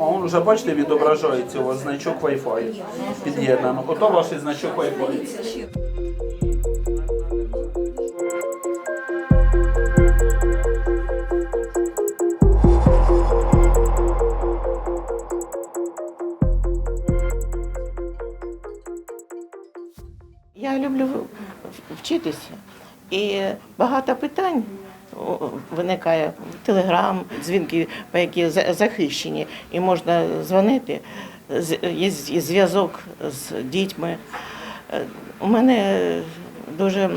А он вже бачите, відображається у вас значок Wi-Fi під'єднано. Ото ваш значок Wi-Fi. Я люблю вчитися. І багато питань о, виникає телеграм, дзвінки, по які захищені, і можна дзвонити. Є зв'язок з дітьми. Е, У мене дуже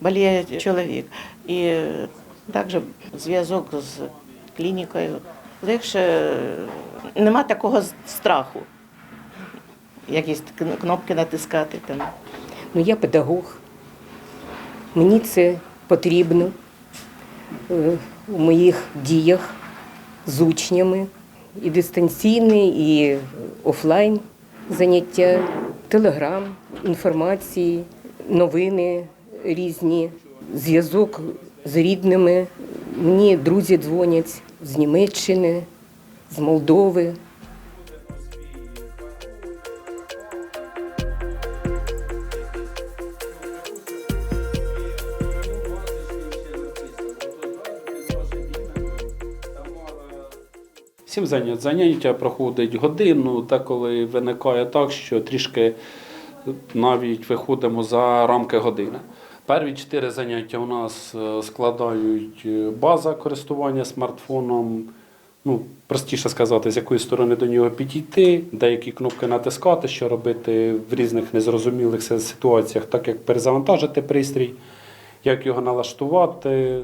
боліє чоловік. І також зв'язок з клінікою. Легше е, нема такого страху. Якісь кнопки натискати там. Ну, я педагог. Мені це потрібно у моїх діях з учнями. І дистанційне, і офлайн заняття, телеграм, інформації, новини різні, зв'язок з рідними. Мені друзі дзвонять з Німеччини, з Молдови. Сім занять. Заняття проходить годину, та коли виникає так, що трішки навіть виходимо за рамки години. Перві чотири заняття у нас е, складають е, база користування смартфоном. Ну, простіше сказати, з якої сторони до нього підійти, деякі кнопки натискати, що робити в різних незрозумілих ситуаціях, так як перезавантажити пристрій, як його налаштувати.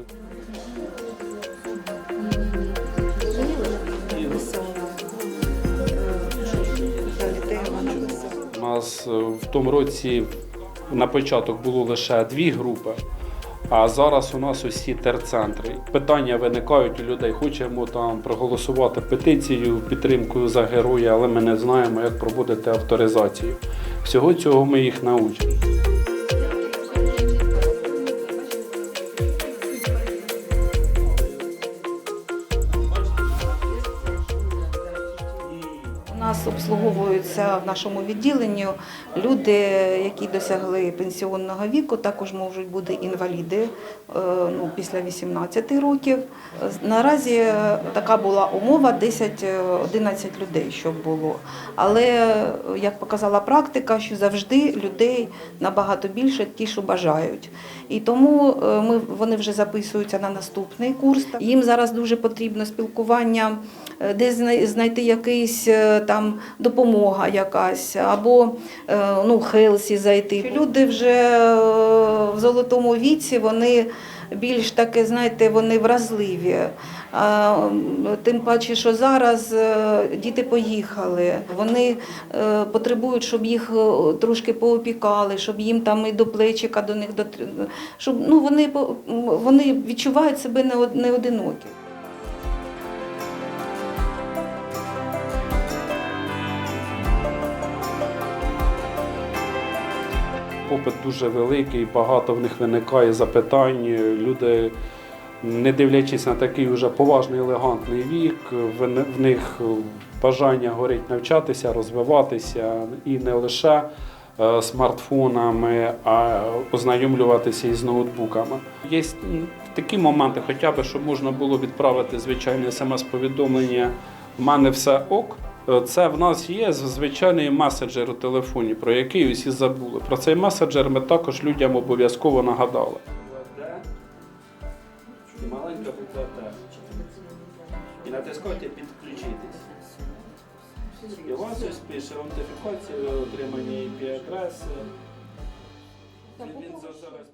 Нас е, в тому році на початок було лише дві групи, а зараз у нас усі терцентри. Питання виникають у людей. Хочемо там проголосувати петицію, підтримку за героя, але ми не знаємо, як проводити авторизацію. Всього цього ми їх научимо. Нас обслуговуються в нашому відділенні люди, які досягли пенсіонного віку, також можуть бути інваліди е, ну, після 18 років. Наразі е, така була умова 10-11 людей, щоб було. Але е, як показала практика, що завжди людей набагато більше, ті, що бажають. І тому е, ми, вони вже записуються на наступний курс. Їм зараз дуже потрібно спілкування, е, де знайти якийсь е, там допомога якась, або е, ну, хелсі зайти. Люди вже е, в золотому віці, вони більш таке, знаєте, вони вразливі. А, Тим паче, що зараз е, діти поїхали, вони е, потребують, щоб їх е, трошки поопікали, щоб їм там і до плечика до них щоб ну вони вони відчувають себе не одинокі. Попит дуже великий, багато в них виникає запитань. Люди, не дивлячись на такий вже поважний елегантний вік, в них бажання горить навчатися, розвиватися і не лише е, смартфонами, а ознайомлюватися із ноутбуками. Є такі моменти, хоча б, щоб можна було відправити звичайне смс-повідомлення в мене все ок. Е, Це в нас є звичайний меседжер у телефоні, про який усі забули. Про цей меседжер ми також людям обов'язково нагадали. І маленька буква Т. І натискайте підключитись. І у вас ось пише аутентифікація, отримання IP-адреси. Він зараз